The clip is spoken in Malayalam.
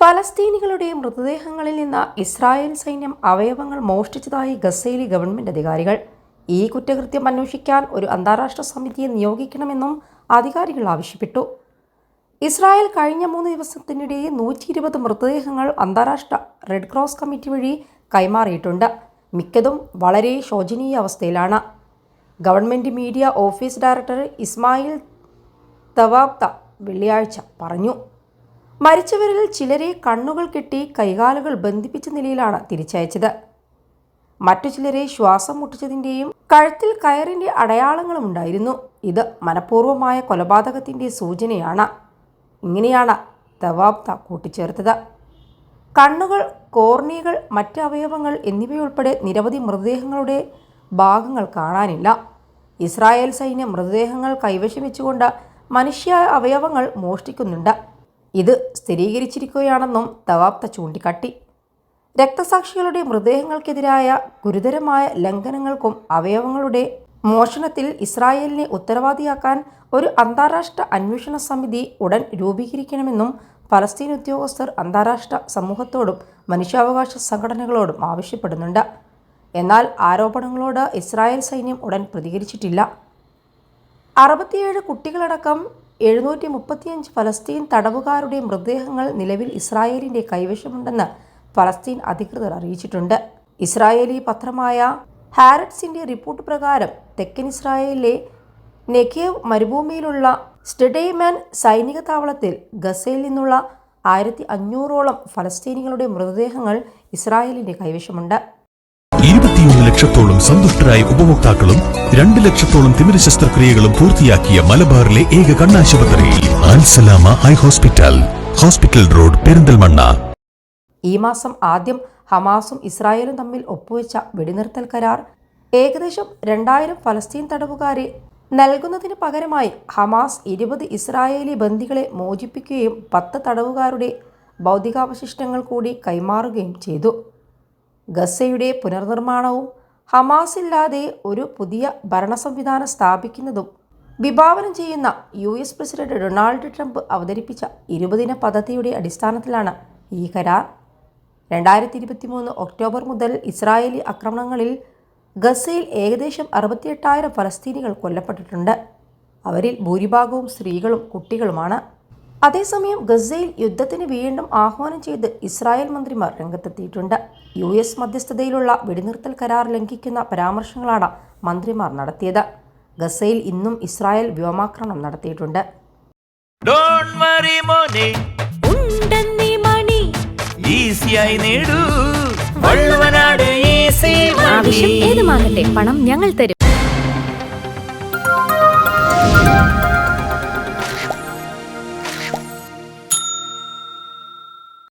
ഫലസ്തീനികളുടെ മൃതദേഹങ്ങളിൽ നിന്ന് ഇസ്രായേൽ സൈന്യം അവയവങ്ങൾ മോഷ്ടിച്ചതായി ഗസയിലെ ഗവൺമെന്റ് അധികാരികൾ. ഈ കുറ്റകൃത്യം അന്വേഷിക്കാൻ ഒരു അന്താരാഷ്ട്ര സമിതിയെ നിയോഗിക്കണമെന്നും അധികാരികൾ ആവശ്യപ്പെട്ടു. ഇസ്രായേൽ കഴിഞ്ഞ മൂന്ന് ദിവസത്തിനിടെ നൂറ്റി ഇരുപത് മൃതദേഹങ്ങൾ അന്താരാഷ്ട്ര റെഡ് ക്രോസ് കമ്മിറ്റി വഴി കൈമാറിയിട്ടുണ്ട്. മിക്കതും വളരെ ശോചനീയ അവസ്ഥയിലാണ്. Government media office director Ismail Thawabta വെള്ളിയാഴ്ച പറഞ്ഞു. മരിച്ചവരിൽ ചിലരെ കണ്ണുകൾ കെട്ടി കൈകാലുകൾ ബന്ധിപ്പിച്ച നിലയിലാണ് തിരിച്ചയച്ചത്. മറ്റു ചിലരെ ശ്വാസം മുട്ടിച്ചതിന്റെയും കഴുത്തിൽ കയറിന്റെ അടയാളങ്ങളും ഉണ്ടായിരുന്നു. ഇത് മനഃപൂർവമായ കൊലപാതകത്തിന്റെ സൂചനയാണ്. ഇങ്ങനെയാണ് തവാബ്ത കൂട്ടിച്ചേർത്തത്. കണ്ണുകൾ കോർണിയകൾ മറ്റ് അവയവങ്ങൾ എന്നിവയുൾപ്പെടെ നിരവധി മൃതദേഹങ്ങളുടെ ഭാഗങ്ങൾ കാണാനില്ല. ഇസ്രായേൽ സൈന്യം മൃതദേഹങ്ങൾ കൈവശം വെച്ചുകൊണ്ട് മനുഷ്യ അവയവങ്ങൾ മോഷ്ടിക്കുന്നുണ്ട്. ഇത് സ്ഥിരീകരിച്ചിരിക്കുകയാണെന്നും തവാപ്ത ചൂണ്ടിക്കാട്ടി. രക്തസാക്ഷികളുടെ മൃതദേഹങ്ങൾക്കെതിരായ ഗുരുതരമായ ലംഘനങ്ങൾക്കും അവയവങ്ങളുടെ മോഷണത്തിൽ ഇസ്രായേലിനെ ഉത്തരവാദിയാക്കാൻ ഒരു അന്താരാഷ്ട്ര അന്വേഷണ സമിതി ഉടൻ രൂപീകരിക്കണമെന്നും പലസ്തീൻ ഉദ്യോഗസ്ഥർ അന്താരാഷ്ട്ര സമൂഹത്തോടും മനുഷ്യാവകാശ സംഘടനകളോടും ആവശ്യപ്പെടുന്നുണ്ട്. എന്നാൽ ആരോപണങ്ങളോട് ഇസ്രായേൽ സൈന്യം ഉടൻ പ്രതികരിച്ചിട്ടില്ല. അറുപത്തിയേഴ് കുട്ടികളടക്കം എഴുന്നൂറ്റി മുപ്പത്തിയഞ്ച് ഫലസ്തീൻ തടവുകാരുടെ മൃതദേഹങ്ങൾ നിലവിൽ ഇസ്രായേലിന്റെ കൈവശമുണ്ടെന്ന് ഫലസ്തീൻ അധികൃതർ അറിയിച്ചിട്ടുണ്ട്. ഇസ്രായേലി പത്രമായ ഹാരറ്റ്സിന്റെ റിപ്പോർട്ട് പ്രകാരം തെക്കൻ ഇസ്രായേലിലെ നെഖേവ് മരുഭൂമിയിലുള്ള സ്റ്റഡേമാൻ സൈനിക താവളത്തിൽ ഗസയിൽ നിന്നുള്ള ആയിരത്തി അഞ്ഞൂറോളം ഫലസ്തീനികളുടെ മൃതദേഹങ്ങൾ ഇസ്രായേലിന്റെ കൈവശമുണ്ട്. ഇരുപത്തിയൊന്ന് ലക്ഷത്തോളം സന്തുഷ്ടരായ ഉപഭോക്താക്കളും രണ്ട് ലക്ഷത്തോളം തിമിര ശസ്ത്രക്രിയകളും പൂർത്തിയാക്കിയ മലബാറിലെ ഏക കണ്ണാശുപത്രി ആൻസലാമ high hospital. Hospital road Perinthalmanna. ഈ മാസം ആദ്യം ഹമാസും ഇസ്രായേലും തമ്മിൽ ഒപ്പുവെച്ച വെടിനിർത്തൽ കരാർ. ഏകദേശം രണ്ടായിരം ഫലസ്തീൻ തടവുകാരെ നൽകുന്നതിന് പകരമായി ഹമാസ് ഇരുപത് ഇസ്രായേലി ബന്ദികളെ മോചിപ്പിക്കുകയും പത്ത് തടവുകാരുടെ ഭൗതികാവശിഷ്ടങ്ങൾ കൂടി കൈമാറുകയും ചെയ്തു. ഗസയുടെ പുനർനിർമ്മാണവും ഹമാസ് ഇല്ലാതെ ഒരു പുതിയ ഭരണ സംവിധാനം സ്ഥാപിക്കുന്നതും വിഭാവനം ചെയ്യുന്ന U S president Donald Trump അവതരിപ്പിച്ച ഇരുപതിന പദ്ധതിയുടെ അടിസ്ഥാനത്തിലാണ് ഈ കരാർ. രണ്ടായിരത്തി ഇരുപത്തി മൂന്ന് ഒക്ടോബർ മുതൽ ഇസ്രായേലി ആക്രമണങ്ങളിൽ ഗസയിൽ ഏകദേശം അറുപത്തിയെട്ടായിരം ഫലസ്തീനികൾ കൊല്ലപ്പെട്ടിട്ടുണ്ട്. അവരിൽ ഭൂരിഭാഗവും സ്ത്രീകളും കുട്ടികളുമാണ്. അതേസമയം ഗസയിൽ യുദ്ധത്തിന് വീണ്ടും ആഹ്വാനം ചെയ്ത് ഇസ്രായേൽ മന്ത്രിമാർ രംഗത്തെത്തിയിട്ടുണ്ട്. യു എസ് മധ്യസ്ഥതയിലുള്ള വെടിനിർത്തൽ കരാർ ലംഘിക്കുന്ന പരാമർശങ്ങളാണ് മന്ത്രിമാർ നടത്തിയത്. ഗസയിൽ ഇന്നും ഇസ്രായേൽ വ്യോമാക്രമണം നടത്തിയിട്ടുണ്ട്. ഡോണ്ട് വറി മോനെ. ഉണ്ടെന്നീ മണി. ഈസിയായി നേടൂ. വള്ളുവനാട് ഈസി ആവശ്യം ഏതുമാകട്ടെ പണം ഞങ്ങൾ തരും.